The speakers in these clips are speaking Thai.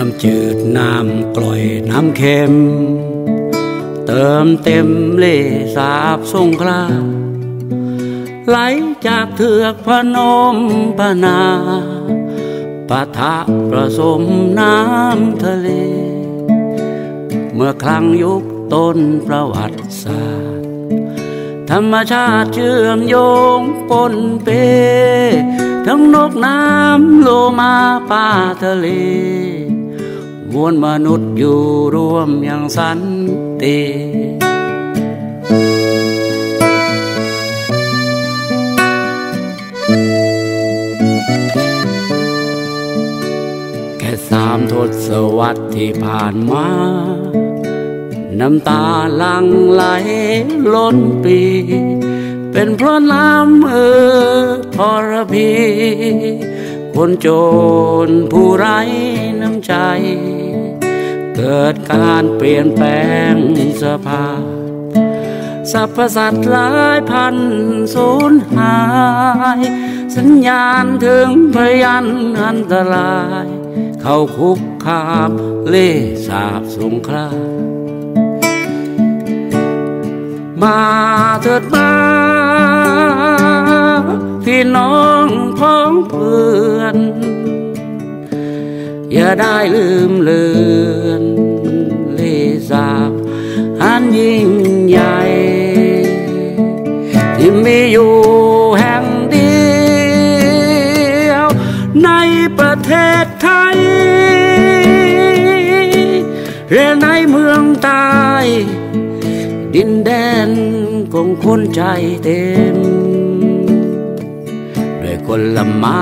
้ำจืดน้ำกล่อยน้ำเค็ม เติมเต็มเล่สาบสงคราไหลจากเถือกพนมปนาปะทะประสมน้ำทะเล เมื่อครั้งยุคต้นประวัติศาสตร์ ธรรมชาติเชื่อมโยงปนเป ทั้งนกน้ำโลมาป่าทะเล มวลมนุษย์อยู่รวมอย่างสันติแค่สามทศวรรษที่ผ่านมา น้ำตาลังไหลล้นปี เป็นเพราะน้ำเออทรพีคนโจรผู้ไร้น้ำใจ เกิดการเปลี่ยนแปลงสภาพสรรพสัตว์หลายพันสูญหาย สัญญาณถึงพยันอันตราย เข้าคุกคาบเล่สาบสงครามมาเถิดมาพี่น้องพ้องเพื่อน อย่าได้ลืมเลือนเลสาบอันยิ่งใหญ่ ที่มีอยู่แห่งเดียว ในประเทศไทยและในเมืองใตาย ดินแดนของคนใจเต็มด้วยคนละไม้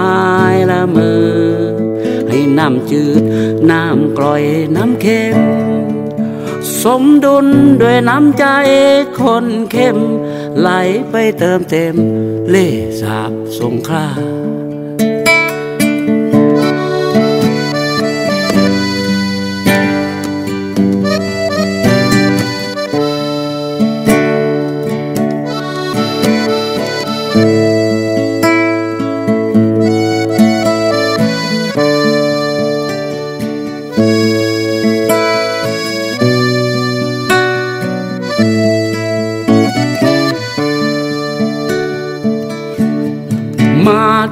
ละมือ ให้น้ำจืด น้ำกร่อยน้ำเค็ม สมดุลด้วยน้ำใจคนเข้ม ไหลไปเติมเต็ม เล่สาบสงครา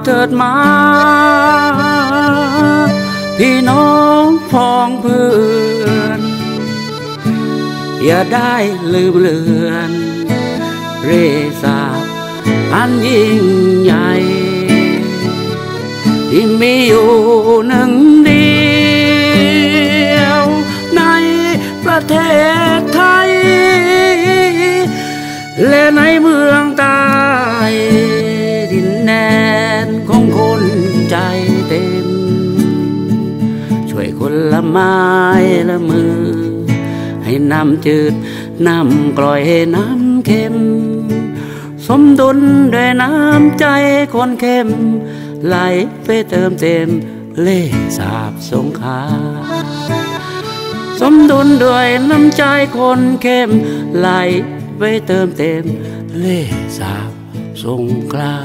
เถิดมา พี่น้องพ้องเพื่อน อย่าได้ลืมเลือน เรศาอันยิ่งใหญ่ที่มีอยู่หนึ่งเดียว ในประเทศไทย และในเมืองต้ดิ ละไม้ละมือ ให้น้ำจืด น้ำกร่อยน้ำเค็ม สมดุลด้วยน้ำใจคนเข้ม ไหลไปเติมเต็ม เล่สาบสงคราสมดุลด้วยน้ำใจคนเข้ม ไหลไปเติมเต็ม เล่สาบสงครา